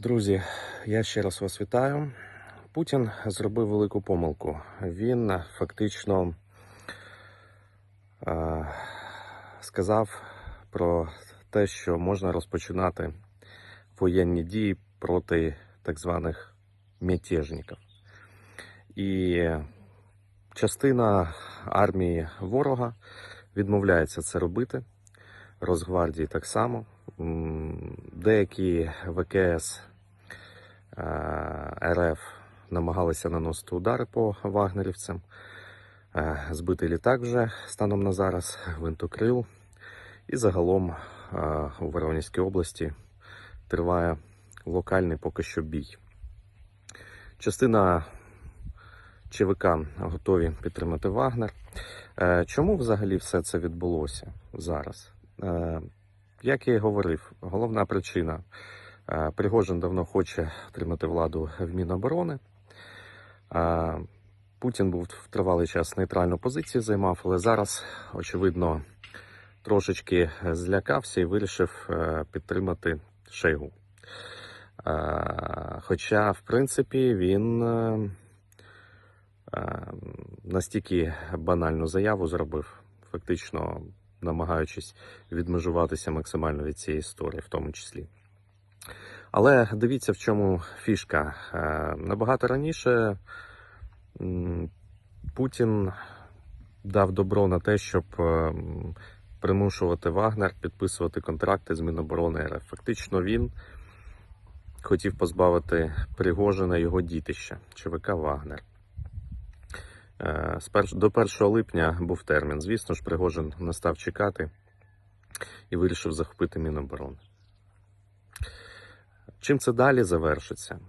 Друзі, я ще раз вас вітаю. Путін зробив велику помилку. Він фактично е, сказав про те, що можна розпочинати воєнні дії проти так званих мятежників. І частина армії ворога відмовляється це робити. Росгвардії так само. Деякі ВКС е, РФ намагалися наносити удари по вагнерівцям. Е, Збитий літак вже станом на зараз, гвинтокрил. І загалом е, у Воронезькій області триває локальний поки що бій. Частина ЧВК готові підтримати Вагнер. Чому взагалі все це відбулося зараз? Е, Як я і говорив, головна причина е, Пригожин давно хоче отримати владу в Міноборони. Е, Путін був в тривалий час нейтральну позицію займав, але зараз, очевидно, трошечки злякався і вирішив підтримати Шойгу. Е, Хоча, в принципі, він настільки банальну заяву зробив, фактично намагаючись відмежуватися максимально від цієї історії, в тому числі. Але дивіться, в чому фішка. Е, Набагато раніше Путін дав добро на те, щоб е, примушувати Вагнер підписувати контракти з Міноборони РФ. Фактично він хотів позбавити Пригожина його дітища ЧВК Вагнер. Е, До 1 липня був термін. Звісно ж, Пригожин не став чекати і вирішив захопити Міноборони. Чим це далі завершиться?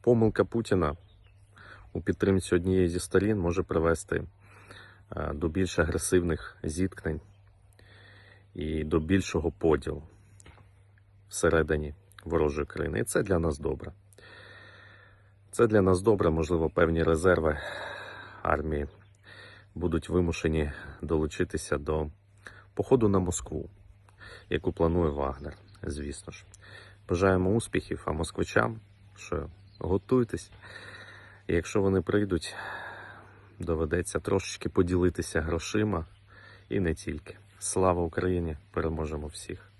Помилка Путіна у підтримці однієї зі сторін може привести е, до більш агресивних зіткнень і до більшого поділу всередині ворожої країни. І це для нас добре. Це для нас добре, можливо, певні резерви армії будуть вимушені долучитися до походу на Москву, яку планує Вагнер, звісно ж. Бажаємо успіхів, а москвичам, що готуйтесь. Якщо вони прийдуть, доведеться трошечки поділитися грошима і не тільки. Слава Україні! Переможемо всіх!